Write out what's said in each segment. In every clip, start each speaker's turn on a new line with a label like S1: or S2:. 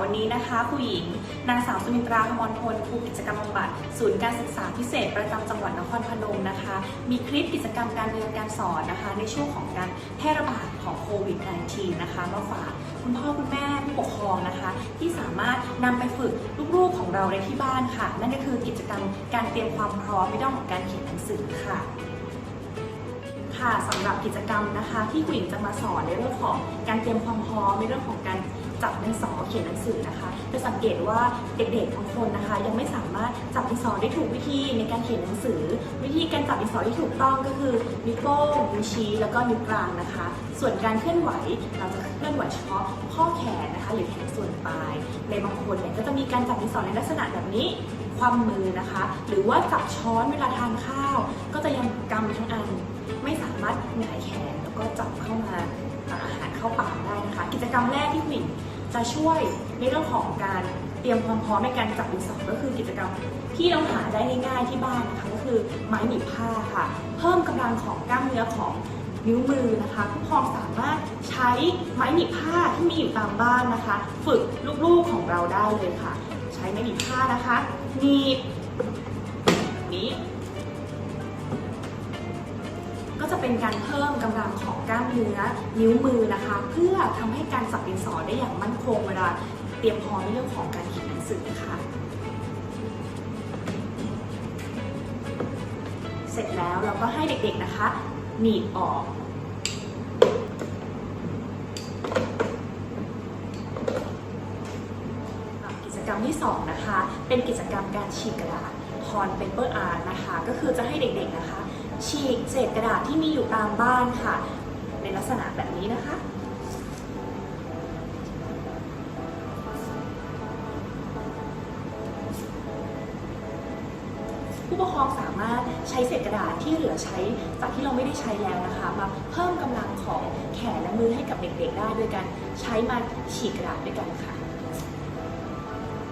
S1: วันนี้นะคะผู้หญิงนางสาวสุมิตราพมรพลครูกิจกรรมบำบัดศูนย์การศึกษาพิเศษประจำจังหวัดนครพนมนะคะ มีคลิปกิจกรรมการเรียนการสอนนะคะ ในช่วงของการแพร่ระบาดของโควิด -19 นะคะมาฝากคุณพ่อคุณแม่ผู้ปกครองนะคะ ที่สามารถนำไปฝึกลูกๆของเราในที่บ้านค่ะ นั่นก็คือกิจกรรมการเตรียมความพร้อมในเรื่องของการเขียนหนังสือค่ะค่ะสำหรับกิจกรรมนะคะ ที่ผู้หญิงจะมาสอนในเรื่องของการเตรียมความพร้อมในเรื่องของการ จับดินสอเขียนหนังสือนะคะ จะสังเกตว่าเด็กๆบางคนนะคะ ยังไม่สามารถจับดินสอได้ถูกวิธีในการเขียนหนังสือ วิธีการจับดินสอที่ถูกต้องก็คือนิ้วโป้งนิ้วชี้แล้วก็นิ้วกลางนะคะ ส่วนการเคลื่อนไหวเราจะเคลื่อนไหวเฉพาะข้อแขนนะคะหรือแขนส่วนปลายในบางคนเนี่ยก็จะมีการจับดินสอในลักษณะแบบนี้ความมือนะคะ หรือว่าจับช้อนเวลาทานข้าว ก็จะยังกำทั้งอันไม่สามารถหงายแขนแล้วก็จับเข้ามาอาหารเข้าปากได้นะคะ กิจกรรมแรกที่หญิง จะช่วยในเรื่องของการเตรียมความพร้อมในการจับดินสอก็คือกิจกรรมที่เราหาได้ง่ายๆที่บ้านนะคะก็คือไม้หนีบผ้าค่ะ เพิ่มกำลังของกล้ามเนื้อของนิ้วมือนะคะผู้ปกครองสามารถใช้ไม้หนีบผ้าที่มีอยู่ตามบ้านนะคะ ฝึกลูกๆของเราได้เลยค่ะ ใช้ไม้หนีบผ้านะคะหนีบแบบนี้ จะเป็นการเพิ่มกำลังของกล้ามเนื้อนิ้วมือนะคะ เพื่อทำให้การจับดินสอได้อย่างมั่นคงเวลาเตรียมพร้อมในเรื่องของการเขียนหนังสือค่ะเสร็จแล้วเราก็ให้เด็กๆนะคะหนีบออกกิจกรรมที่2นะคะเป็นกิจกรรมการฉีกกระดาษ Torn Paper Art นะคะ ก็คือจะให้เด็กๆนะคะ ฉีกเศษกระดาษที่มีอยู่ตามบ้านค่ะ ในลักษณะแบบนี้นะคะผู้ปกครองสามารถใช้เศษกระดาษที่เหลือใช้จากที่เราไม่ได้ใช้แล้วนะคะ มาเพิ่มกำลังของแขนและมือให้กับเด็กๆ ได้ โดยการใช้มาฉีกกระดาษด้วยกันค่ะ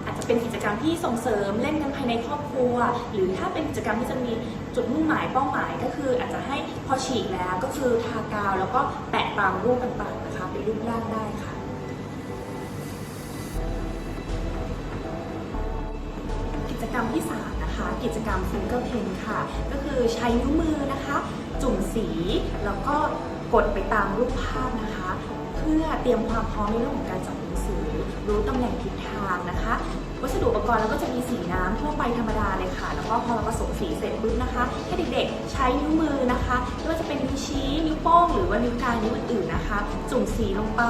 S1: อาจจะเป็นกิจกรรมที่ส่งเสริมเล่นกันภายในครอบครัว หรือถ้าเป็นกิจกรรมที่จะมีจุดมุ่งหมายเป้าหมาย คืออาจจะให้พอฉีกแล้วก็คือทากาวแล้วก็แปะตามรูปต่างๆนะคะเป็นรูปร่างได้ค่ะกิจกรรมที่ 3 นะคะ กิจกรรมฟิงเกอร์เพนค่ะ ก็คือใช้นิ้วมือนะคะ จุ่มสีแล้วก็ กดไปตามรูปภาพนะคะ เพื่อเตรียมความพร้อมในเรื่องของการจับหนังสือ รู้ตำแหน่งทิศทางนะคะ วัสดุอุปกรณ์เราก็จะมีสีน้ำทั่วไปธรรมดาเลยค่ะ แล้วก็พอเราผสมสีเสร็จปุ๊บนะคะให้เด็กๆใช้นิ้วมือนะคะไม่ว่าจะเป็นนิ้วชี้นิ้วโป้งหรือว่านิ้วกลางนิ้วอื่นๆนะคะ จุ่มสีลงไป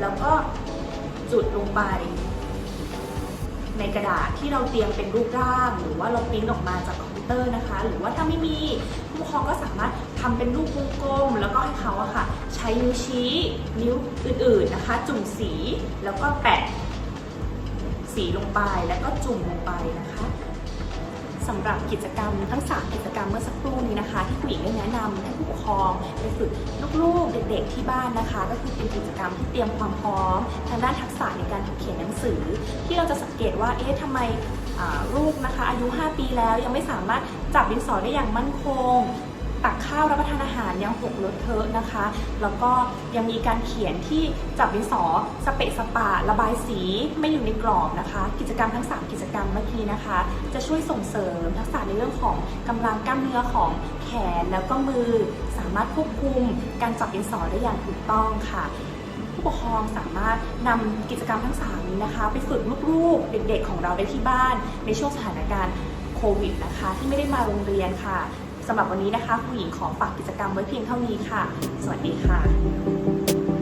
S1: แล้วก็จุดลงไปในกระดาษที่เราเตรียมเป็นรูปร่าง หรือว่าเราปริ้นออกมาจากคอมพิว เตอร์นะคะ หรือว่าถ้าไม่มีผู้ปกครองก็สามารถทำเป็นรูปวงกลม แล้วก็ให้เขาอะค่ะ ใช้นิ้วชี้นิ้วอื่นๆนะคะ จุ่มสีแล้วก็แปะสีลงไปแล้วก็จุ่มลงไปนะคะสำหรับกิจกรรมทั้ง 3 กิจกรรมเมื่อสัก นะคะที่ผู้หญิงได้แนะนำให้ผู้ปกครองไปฝึกลูกๆเด็กๆที่บ้านนะคะ ก็คือเป็นกิจกรรมที่เตรียมความพร้อม ทางด้านทักษะในการเขียนหนังสือ ที่เราจะสังเกตว่าเอ๊ะทำไมลูกนะคะอายุ 5 ปีแล้วยังไม่สามารถจับดินสอได้อย่างมั่นคง ตักข้าวรับประทานอาหารยังหกเลอะเทอะนะคะ แล้วก็ยังมีการเขียนที่จับดินสอสเปะสปะระบายสีไม่อยู่ในกรอบนะคะ กิจกรรมทั้ง 3 กิจกรรมเมื่อกี้นะคะ จะช่วยส่งเสริมทักษะในเรื่องของกำลังกล้ามเนื้อของแขนแล้วก็มือ สามารถควบคุมการจับดินสอได้อย่างถูกต้องค่ะผู้ปกครองสามารถนำกิจกรรมทั้ง3นี้นะคะ ไปฝึกลูกๆ เด็กๆ ของเราได้ที่บ้านในช่วงสถานการณ์โควิดนะคะ ที่ไม่ได้มาโรงเรียนค่ะ สำหรับวันนี้นะคะผู้หญิงขอฝากกิจกรรมไว้เพียงเท่านี้ค่ะ สวัสดีค่ะ